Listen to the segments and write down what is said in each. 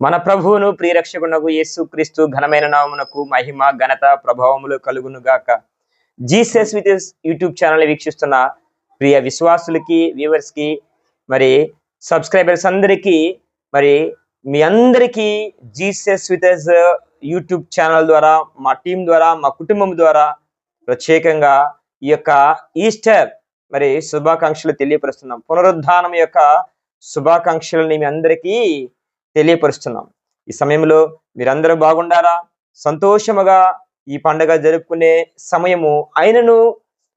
మన ప్రభువును ప్రియరక్షకునకు యేసుక్రీస్తు ఘనమైన నామునకు మహిమ ఘనత ప్రభావములు కలుగును గాక జీసస్ విత్ యూట్యూబ్ ఛానల్ వీక్షిస్తున్న ప్రియ విశ్వాసులకి వ్యూవర్స్కి మరి సబ్స్క్రైబర్స్ అందరికీ మరి మీ అందరికీ జీసస్ విత్ యూట్యూబ్ ఛానల్ ద్వారా మా టీం ద్వారా మా కుటుంబం ద్వారా ప్రత్యేకంగా ఈ యొక్క ఈస్టర్ మరి శుభాకాంక్షలు తెలియపరుస్తున్నాం. పునరుద్ధానం యొక్క శుభాకాంక్షలని మీ అందరికీ తెలియపరుస్తున్నాం. ఈ సమయంలో మీరందరూ బాగుండారా సంతోషముగా ఈ పండగ జరుపుకునే సమయము అయినను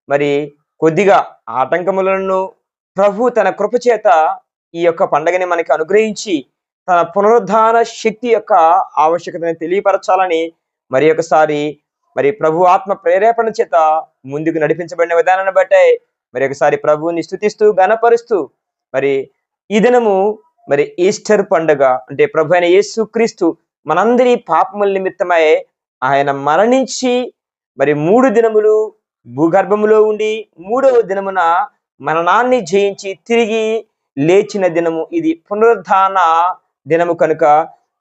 మరి కొద్దిగా ఆటంకములను ప్రభు తన కృప చేత ఈ యొక్క పండగని మనకి అనుగ్రహించి తన పునరుద్ధాన శక్తి యొక్క ఆవశ్యకతని తెలియపరచాలని మరి ఒకసారి మరి ప్రభు ఆత్మ ప్రేరేపణ చేత ముందుకు నడిపించబడిన విధానాన్ని బట్టే మరి ఒకసారి ప్రభువుని స్థుతిస్తూ గనపరుస్తూ మరి ఈ దినము మరి ఈస్టర్ పండుగ అంటే ప్రభు అయిన యేసుక్రీస్తు మనందరి పాపముల నిమిత్తమై ఆయన మరణించి మరి మూడు దినములు భూగర్భములో ఉండి మూడవ దినమున మరణాన్ని జయించి తిరిగి లేచిన దినము ఇది పునరుద్ధాన దినము కనుక.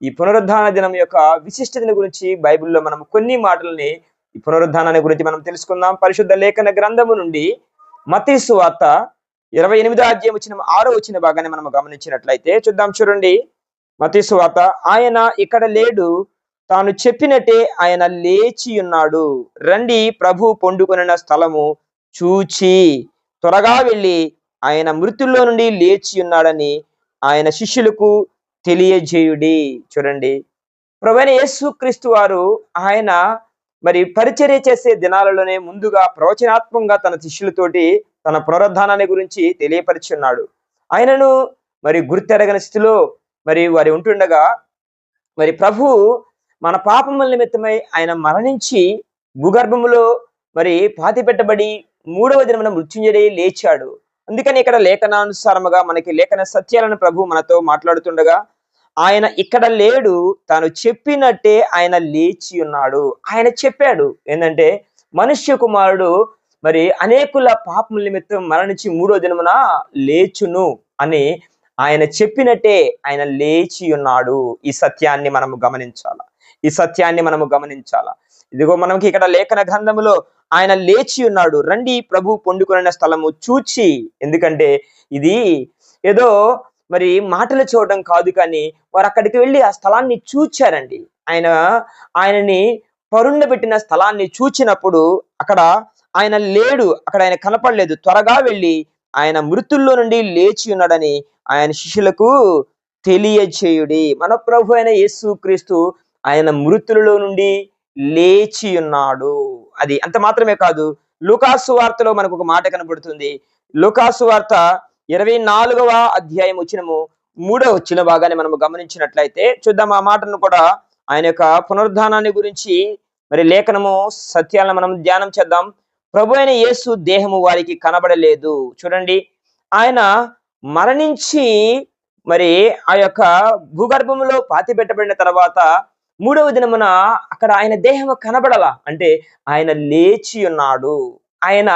ఈ పునరుద్ధాన దినం యొక్క విశిష్టతని గురించి బైబిల్లో మనం కొన్ని మాటలని ఈ పునరుద్ధానాన్ని గురించి మనం తెలుసుకుందాం. పరిశుద్ధ లేఖన గ్రంథము నుండి మతీసు వార్త ఇరవై ఎనిమిదో అధ్యాయం వచ్చిన ఆరో వచ్చిన భాగాన్ని మనం గమనించినట్లయితే చూద్దాం చూడండి. మతీసు వార్త ఆయన ఇక్కడ లేడు తాను చెప్పినట్టే ఆయన లేచి ఉన్నాడు. రండి ప్రభు పొండుకొనిన స్థలము చూచి త్వరగా వెళ్ళి ఆయన మృతుల్లో నుండి లేచి ఉన్నాడని ఆయన శిష్యులకు తెలియజేయుడి. చూడండి. ప్రభువైన యేసు క్రీస్తు వారు ఆయన మరి పరిచర్య చేసే దినాలలోనే ముందుగా ప్రవచనాత్మకంగా తన శిష్యులతోటి తన పునరుద్ధానాన్ని గురించి తెలియపరిచున్నాడు. ఆయనను మరి గుర్తెరగని స్థితిలో మరి వారి ఉంటుండగా మరి ప్రభు మన పాపముల నిమిత్తమై ఆయన మరణించి భూగర్భములో మరి పాతి పెట్టబడి మూడవ దినమున మృత్యుంజడి లేచాడు. అందుకని ఇక్కడ లేఖనానుసారముగా మనకి లేఖన సత్యాలను ప్రభు మనతో మాట్లాడుతుండగా ఆయన ఇక్కడ లేడు తాను చెప్పినట్టే ఆయన లేచి ఉన్నాడు. ఆయన చెప్పాడు ఏంటంటే మనుష్య కుమారుడు మరి అనేకుల పాపముల నిమిత్తం మరణించి మూడో దినమున లేచును అని ఆయన చెప్పినట్టే ఆయన లేచి ఉన్నాడు. ఈ సత్యాన్ని మనము గమనించాల? ఈ సత్యాన్ని మనము గమనించాల? ఇదిగో మనకి ఇక్కడ లేఖన గ్రంథములో ఆయన లేచి ఉన్నాడు. రండి ప్రభు పొందుకున్న స్థలము చూచి ఎందుకంటే ఇది ఏదో మరి మాటలు చూడడం కాదు కానీ వారు అక్కడికి వెళ్ళి ఆ స్థలాన్ని చూచారండి. ఆయన ఆయనని పరుండబెట్టిన స్థలాన్ని చూచినప్పుడు అక్కడ ఆయన లేడు అక్కడ ఆయన కనపడలేదు. త్వరగా వెళ్ళి ఆయన మృతుల్లో నుండి లేచి ఉన్నాడని ఆయన శిష్యులకు తెలియచేయుడి. మన ప్రభు అయిన యేసు క్రీస్తు ఆయన మృతులలో నుండి లేచి ఉన్నాడు. అది అంత మాత్రమే కాదు. లుకాసు వార్తలో మనకు ఒక మాట కనబడుతుంది. లుకాసు వార్త ఇరవై నాలుగవ అధ్యాయం వచ్చినము. మూడవ వచ్చిన భాగాన్ని మనము గమనించినట్లయితే చూద్దాం ఆ మాటను కూడా ఆయన యొక్క పునరుద్ధానాన్ని గురించి మరి లేఖనము సత్యాలను మనం ధ్యానం చేద్దాం. ప్రభు అయిన యేసు దేహము వారికి కనబడలేదు. చూడండి ఆయన మరణించి మరి ఆ యొక్క భూగర్భంలో పాతి పెట్టబడిన తర్వాత మూడవ దినమున అక్కడ ఆయన దేహము కనబడల. అంటే ఆయన లేచి ఉన్నాడు. ఆయన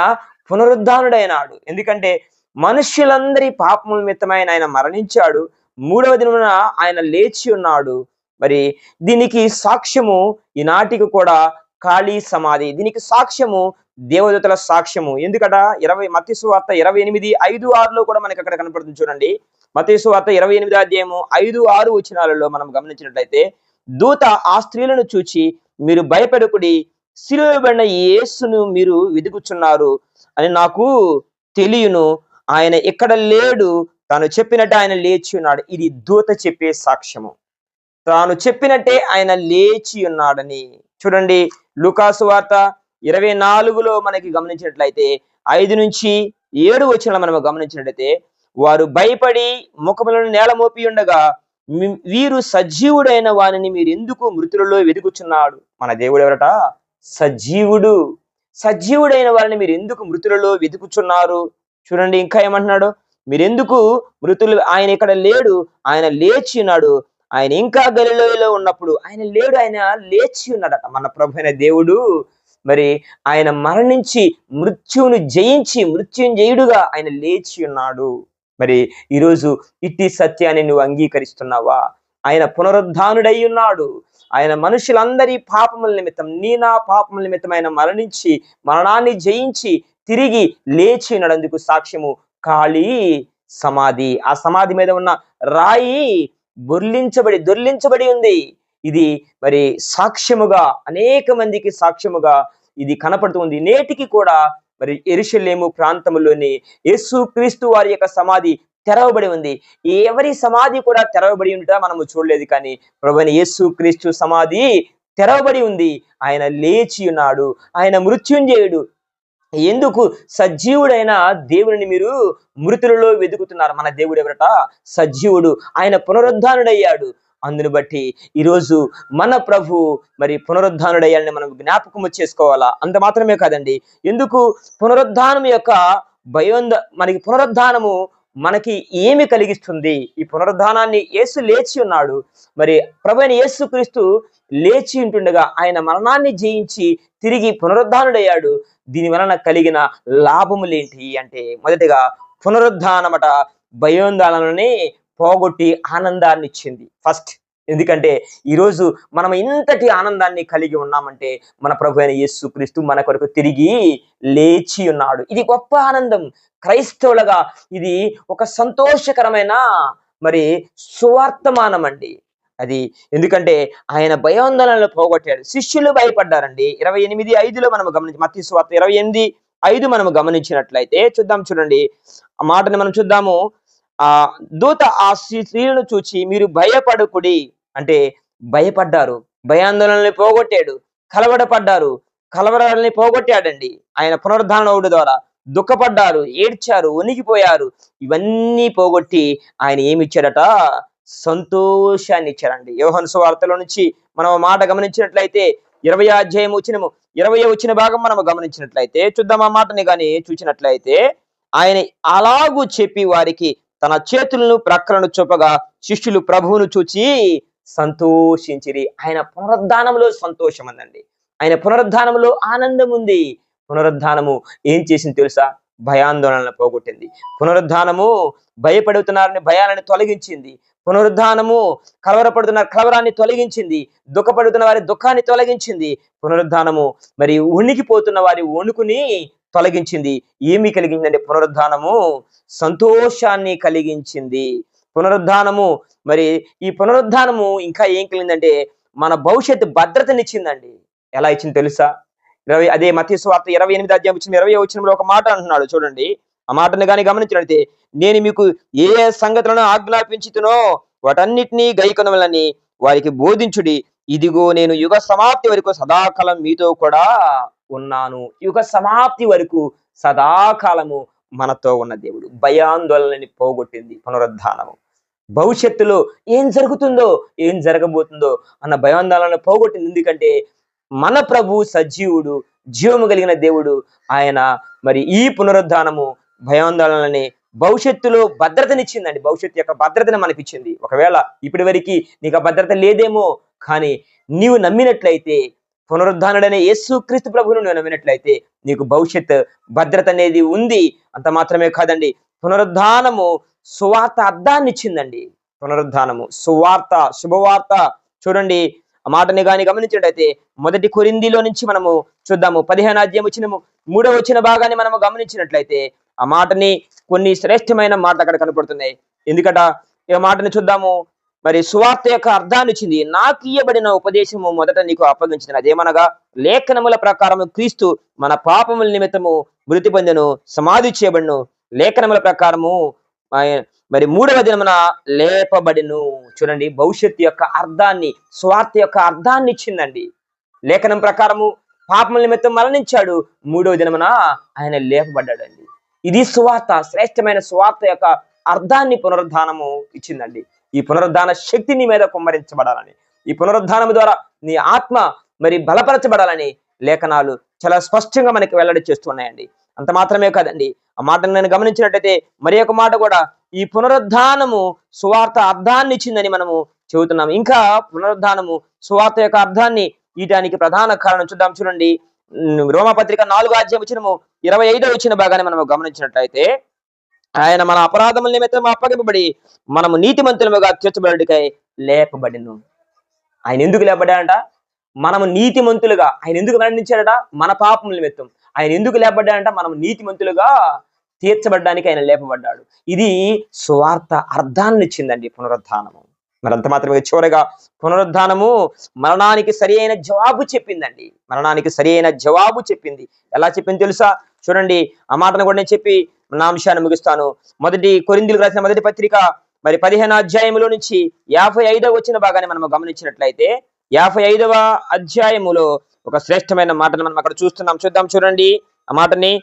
పునరుద్ధానుడైనాడు. ఎందుకంటే మనుష్యులందరి పాపముల నిమిత్తమైన ఆయన మరణించాడు. మూడవ దినమున ఆయన లేచి ఉన్నాడు. మరి దీనికి సాక్ష్యము ఈనాటికి కూడా ఖాళీ సమాధి. దీనికి సాక్ష్యము దేవదూతల సాక్ష్యము. ఎందుకట? ఇరవై మతీసు వార్త ఇరవై ఎనిమిది ఐదు ఆరులో కూడా మనకి అక్కడ కనపడుతుంది చూడండి. మతీసు వార్త ఇరవై ఎనిమిది అధ్యాయము ఐదు ఆరు వచనాలలో మనం గమనించినట్లయితే దూత ఆ స్త్రీలను చూచి మీరు భయపడకుడి సిలువబడిన యేసును మీరు వెతుకుచున్నారు అని నాకు తెలియను. ఆయన ఎక్కడ లేడు తాను చెప్పినట్టు ఆయన లేచి ఉన్నాడు. ఇది దూత చెప్పే సాక్ష్యము. తాను చెప్పినట్టే ఆయన లేచి ఉన్నాడని చూడండి. లుకాసు వార్త ఇరవై నాలుగులో మనకి గమనించినట్లయితే ఐదు నుంచి ఏడు వచ్చిన మనం గమనించినట్లయితే వారు భయపడి ముఖములను నేల మోపి ఉండగా వీరు సజీవుడైన వారిని మీరు ఎందుకు మృతులలో వెతుకుచున్నాడు? మన దేవుడు ఎవరట? సజీవుడు. సజీవుడైన వారిని మీరు ఎందుకు మృతులలో వెతుకుచున్నారు? చూడండి ఇంకా ఏమంటున్నాడు? మీరెందుకు మృతులు? ఆయన ఇక్కడ లేడు. ఆయన లేచి ఉన్నాడు. ఆయన ఇంకా గలిలోయలో ఉన్నప్పుడు ఆయన లేడు. ఆయన లేచి ఉన్నాడట మన ప్రభు అయిన దేవుడు. మరి ఆయన మరణించి మృత్యువును జయించి మృత్యుంజయుడుగా ఆయన లేచి ఉన్నాడు. మరి ఈరోజు ఇట్టి సత్యాన్ని నువ్వు అంగీకరిస్తున్నావా? ఆయన పునరుద్ధానుడై ఉన్నాడు. ఆయన మనుషులందరి పాపముల నిమిత్తం నీ నా పాపముల నిమిత్తం ఆయన మరణించి మరణాన్ని జయించి తిరిగి లేచి నడందుకు సాక్ష్యము ఖాళీ సమాధి. ఆ సమాధి మీద ఉన్న రాయి బొర్లించబడి దొర్లించబడి ఉంది. ఇది మరి సాక్ష్యముగా అనేక మందికి సాక్ష్యముగా ఇది కనపడుతుంది నేటికి కూడా మరి ఎరుషలేము ప్రాంతంలోని యేసు క్రీస్తు వారి యొక్క సమాధి తెరవబడి ఉంది. ఎవరి సమాధి కూడా తెరవబడి ఉంట మనము చూడలేదు కానీ ప్రభుని యేసు క్రీస్తు సమాధి తెరవబడి ఉంది. ఆయన లేచి ఉన్నాడు ఆయన మృత్యుంజయుడు. ఎందుకు సజీవుడైన దేవుడిని మీరు మృతులలో వెతుకుతున్నారు? మన దేవుడు ఎవరట? సజీవుడు. ఆయన పునరుద్ధానుడయ్యాడు. అందును బట్టి ఈరోజు మన ప్రభు మరి పునరుద్ధానుడయ్యాలని మనం జ్ఞాపకము చేసుకోవాలా? అంత మాత్రమే కాదండి. ఎందుకు? పునరుద్ధానం యొక్క భయోంద మనకి పునరుద్ధానము మనకి ఏమి కలిగిస్తుంది? ఈ పునరుద్ధానాన్ని యేసు లేచి ఉన్నాడు. మరి ప్రభు యేసు క్రీస్తు లేచి ఉంటుండగా ఆయన మరణాన్ని జయించి తిరిగి పునరుద్ధానుడయ్యాడు. దీని వలన కలిగిన లాభములేంటి అంటే మొదటిగా పునరుద్ధానమట భయోందాలని పోగొట్టి ఆనందాన్ని ఇచ్చింది ఫస్ట్ ఎందుకంటే ఈరోజు మనం ఇంతటి ఆనందాన్ని కలిగి ఉన్నామంటే మన ప్రభు అయిన యేసు క్రీస్తు మన కొరకు తిరిగి లేచి ఉన్నాడు. ఇది గొప్ప ఆనందం. క్రైస్తవులుగా ఇది ఒక సంతోషకరమైన మరి సువార్తమానం అండి అది ఎందుకంటే ఆయన భయాందోళనలు పోగొట్టాడు. శిష్యులు భయపడ్డారండి. ఇరవై ఎనిమిది ఐదులో మనం గమనించి మత్తి సువార్త ఇరవై ఎనిమిది ఐదు మనం గమనించినట్లయితే చూద్దాం చూడండి. ఆ మాటని మనం చూద్దాము. ఆ దూత ఆ స్త్రీ- స్త్రీలను చూచి మీరు భయపడుకుడి. అంటే భయపడ్డారు భయాందోళనల్ని పోగొట్టాడు కలవడపడ్డారు కలవరాలని పోగొట్టాడండి. ఆయన పునరుద్ధానవుడి ద్వారా దుఃఖపడ్డారు ఏడ్చారు ఉనికిపోయారు ఇవన్నీ పోగొట్టి ఆయన ఏమి ఇచ్చాడట సంతోషాన్ని ఇచ్చాడండి. యోహన్ సువార్తలో నుంచి మనం మాట గమనించినట్లయితే ఇరవై అధ్యాయం వచ్చిన ఇరవై వచ్చిన భాగం మనం గమనించినట్లయితే చూద్దాం ఆ మాటని కానీ చూసినట్లయితే ఆయన అలాగూ చెప్పి వారికి తన చేతులను ప్రక్కలను చూపగా శిష్యులు ప్రభువును చూచి సంతోషించిరి. ఆయన పునరుద్ధానంలో సంతోషం ఉందండి ఆయన పునరుద్ధానంలో ఆనందం ఉంది పునరుద్ధానము ఏం చేసింది తెలుసా? భయాందోళనలు పోగొట్టింది. పునరుద్ధానము భయపడుతున్నారని భయాలను తొలగించింది. పునరుద్ధానము కలవరపడుతున్న కలవరాన్ని తొలగించింది. దుఃఖపడుతున్న వారి దుఃఖాన్ని తొలగించింది. పునరుద్ధానము మరి వణికిపోతున్న వారి వణుకుని తొలగించింది. ఏమి కలిగిందంటే పునరుద్ధానము సంతోషాన్ని కలిగించింది. పునరుద్ధానము. మరి ఈ పునరుద్ధానము ఇంకా ఏం కలిగిందంటే మన భవిష్యత్తు భద్రతనిచ్చిందండి. ఎలా ఇచ్చింది తెలుసా? ఇరవై అదే మతీ స్వార్థ ఇరవై ఎనిమిది అధ్యాయం వచ్చిన ఇరవై వచ్చినప్పుడు ఒక మాట అంటున్నాడు చూడండి. ఆ మాటను కానీ గమనించినట్లయితే నేను మీకు ఏ ఏ సంగతులను ఆజ్ఞాపించుతునో వాటన్నిటినీ గైకొనవలని వారికి బోధించుడి. ఇదిగో నేను యుగ సమాప్తి వరకు సదాకాలం మీతో కూడా ఉన్నాను. యుగ సమాప్తి వరకు సదాకాలము మనతో ఉన్న దేవుడు. భయాందోళనని పోగొట్టింది పునరుద్ధానము. భవిష్యత్తులో ఏం జరుగుతుందో ఏం జరగబోతుందో అన్న భయాందోళన పోగొట్టింది. ఎందుకంటే మన ప్రభు సజీవుడు జీవము కలిగిన దేవుడు ఆయన మరి ఈ పునరుద్ధానము భయాందోళనని భవిష్యత్తులో భద్రతనిచ్చిందండి. భవిష్యత్తు యొక్క భద్రతను మనకిచ్చింది. ఒకవేళ ఇప్పటి వరకు నీకు భద్రత లేదేమో కానీ నీవు నమ్మినట్లయితే పునరుద్ధానుడనే యేసు క్రీస్తు ప్రభువును నువ్వు నమ్మినట్లయితే నీకు భవిష్యత్ భద్రత అనేది ఉంది. అంత మాత్రమే కాదండి. పునరుద్ధానము సువార్త అర్థాన్ని ఇచ్చిందండి పునరుద్ధానము సువార్త శుభవార్త. చూడండి ఆ మాటని కానీ గమనించినట్టయితే మొదటి కొరిందిలో నుంచి మనము చూద్దాము. పదిహేను అధ్యాయం వచ్చిన మూడో వచ్చిన భాగాన్ని మనము గమనించినట్లయితే ఆ మాటని కొన్ని శ్రేష్టమైన మాటలు అక్కడ కనపడుతున్నాయి. ఎందుకట? ఈ మాటని చూద్దాము. మరి సువార్త యొక్క అర్థాన్ని ఇచ్చింది నాకు ఇయ్యబడిన ఉపదేశము మొదట నీకు అప్పగించింది అదేమనగా లేఖనముల ప్రకారం క్రీస్తు మన పాపముల నిమిత్తము మృతి పొందెను సమాధి చేయబడిను లేఖనముల ప్రకారము మరి మూడవ దినమున లేపబడిను. చూడండి భవిష్యత్తు యొక్క అర్థాన్ని స్వార్థ యొక్క అర్థాన్ని ఇచ్చిందండి. లేఖనం ప్రకారము పాపముల నిమిత్తం మరణించాడు. మూడవ దినమున ఆయన లేపబడ్డాడండి. ఇది సువార్త శ్రేష్టమైన సువార్త యొక్క అర్థాన్ని పునరుద్ధానము ఇచ్చిందండి. ఈ పునరుద్ధాన శక్తి నీ మీద కుమ్మరించబడాలని ఈ పునరుద్ధానం ద్వారా నీ ఆత్మ మరి బలపరచబడాలని లేఖనాలు చాలా స్పష్టంగా మనకి వెల్లడి చేస్తున్నాయండి. అంత మాత్రమే కాదండి. ఆ మాటను నేను గమనించినట్టయితే మరి ఒక మాట కూడా ఈ పునరుద్ధానము సువార్త అర్థాన్ని ఇచ్చిందని మనము చెబుతున్నాం ఇంకా పునరుద్ధానము సువార్త యొక్క అర్థాన్ని ఇయటానికి ప్రధాన కారణం చూద్దాం చూడండి. రోమపత్రిక నాలుగో అధ్యాయం వచ్చినము ఇరవై ఐదో వచ్చిన భాగాన్ని మనం గమనించినట్లయితే ఆయన మన అపరాధముల నిమిత్తం అప్పగింపబడి మనము నీతిమంతులముగా తీర్చబడికై లేపబడిను. ఆయన ఎందుకు లేపడ్డాడంట మనము నీతిమంతులుగా ఆయన ఎందుకు మరణించాడట? మన పాపముల నిమిత్తం. ఆయన ఎందుకు లేపబడ్డాడంటే? మనం నీతిమంతులుగా తీర్చబడ్డానికి ఆయన లేపబడ్డాడు. ఇది స్వార్థ అర్థాన్ని ఇచ్చిందండి పునరుద్ధానము. మరంత మాత్రమే చివరగా పునరుద్ధానము మరణానికి సరి అయిన జవాబు చెప్పిందండి. మరణానికి సరి అయిన జవాబు చెప్పింది. ఎలా చెప్పింది తెలుసా? చూడండి ఆ మాటను కూడా నేను చెప్పి నా అంశాన్ని ముగిస్తాను. మొదటి కొరిందులు రాసిన మొదటి పత్రిక మరి పదిహేను అధ్యాయములో నుంచి యాభై ఐదవ వచ్చిన భాగాన్ని మనం గమనించినట్లయితే యాభై ఐదవ అధ్యాయములో ఒక శ్రేష్టమైన మాటను మనం అక్కడ చూస్తున్నాం. చూద్దాం చూడండి. ఆ మాటని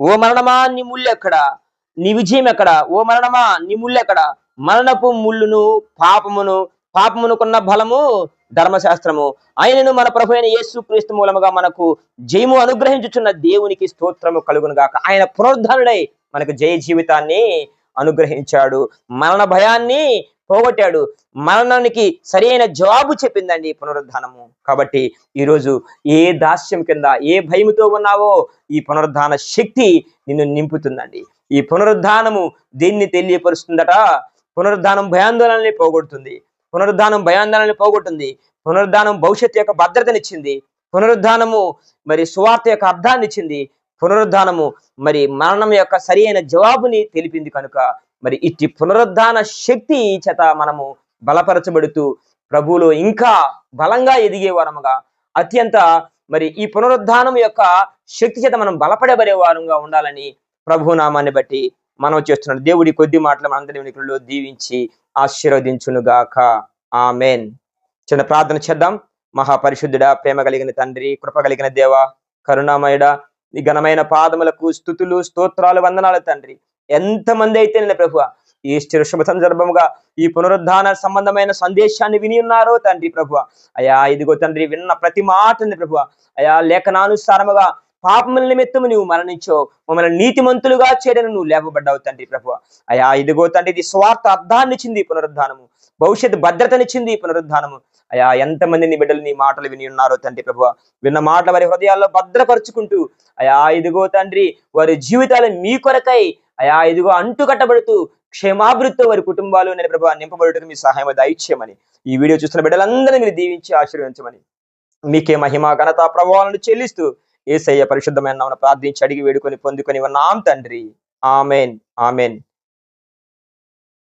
ఓ మరణమా నీ ముళ్ళు ఎక్కడ? నీ విజయం ఎక్కడ? ఓ మరణమా నీ ముళ్ళు ఎక్కడ? మరణపు ముళ్ళును పాపమును పాపమునుకున్న బలము ధర్మశాస్త్రము. ఆయనను మన ప్రభు అయిన యేసు క్రీస్తు మూలముగా మనకు జయము అనుగ్రహించుచున్న దేవునికి స్తోత్రము కలుగును గాక. ఆయన పునరుద్ధరణై మనకు జయ జీవితాన్ని అనుగ్రహించాడు. మరణ భయాన్ని పోగొట్టాడు. మరణానికి సరైన జవాబు చెప్పిందండి పునరుద్ధానము. కాబట్టి ఈరోజు ఏ దాస్యం కింద ఏ భయముతో ఉన్నావో ఈ పునరుద్ధాన శక్తి నిన్ను నింపుతుందండి. ఈ పునరుద్ధానము దీన్ని తెలియపరుస్తుందట? పునరుద్ధానం భయాందోళనని పోగొడుతుంది. పునరుద్ధానం భయాందోళనని పోగొట్టింది పునరుద్ధానం భవిష్యత్తు యొక్క భద్రతనిచ్చింది. పునరుద్ధానము మరి సువార్త యొక్క అర్థాన్ని ఇచ్చింది పునరుద్ధానము మరి మరణం యొక్క సరి అయిన జవాబుని తెలిపింది కనుక మరి ఇట్టి పునరుద్ధాన శక్తి చేత మనము బలపరచబడుతూ ప్రభువులో ఇంకా బలంగా ఎదిగే వారముగా అత్యంత మరి ఈ పునరుద్ధానం యొక్క శక్తి చేత మనం బలపడబడే వారంగా ఉండాలని ప్రభు నామాన్ని బట్టి మనం చేస్తున్నాడు దేవుడి కొద్ది మాటలు మనందరి వినికుల్లో దీవించి ఆశీర్వదించునుగాక. ఆమెన్. చిన్న ప్రార్థన చేద్దాం. మహాపరిశుద్ధుడ ప్రేమ కలిగిన తండ్రి కృప కలిగిన దేవ కరుణామయుడ ఈ ఘనమైన పాదములకు స్థుతులు స్తోత్రాలు వందనాలు తండ్రి. ఎంతమంది అయితే నేను ప్రభు ఈ శుభ సందర్భముగా ఈ పునరుద్ధాన సంబంధమైన సందేశాన్ని విని ఉన్నారో తండ్రి ప్రభు. అయా ఇదిగో తండ్రి విన్న ప్రతి మాటని ప్రభు. అయా లేఖనానుసారముగా పాపముల నిమిత్తము నువ్వు మరణించో. మమ్మల్ని నీతిమంతులుగా చేయడం నువ్వు లేపబడ్డావు తండ్రి ప్రభు. అయా ఇదిగో తండ్రి ఇది స్వార్థ అర్థాన్ని చింది పునరుద్ధానము. భవిష్యత్ భద్రతనిచ్చింది పునరుద్ధానము. అయా ఎంతమంది నీ బిడ్డలు నీ మాటలు విని ఉన్నారో తండ్రి ప్రభు విన్న మాటలు వారి హృదయాల్లో భద్రపరుచుకుంటూ అయా ఇదిగో తండ్రి వారి జీవితాలు మీ కొరకై అయా ఇదిగో అంటు కట్టబడుతూ క్షేమాభివృద్ధితో వారి కుటుంబాలు నేను ప్రభు నింపబడుటకు మీ సహాయం దయచేయమని. ఈ వీడియో చూస్తున్న బిడ్డలందరినీ మీరు దీవించి ఆశీర్వదించమని. మీకే మహిమ ఘనత ప్రభావాలను చెల్లిస్తూ ఏసయ్య పరిశుద్ధమైన ప్రార్థించి అడిగి వేడుకొని పొందుకొని ఉన్నాం తండ్రి. ఆమెన్. ఆమెన్.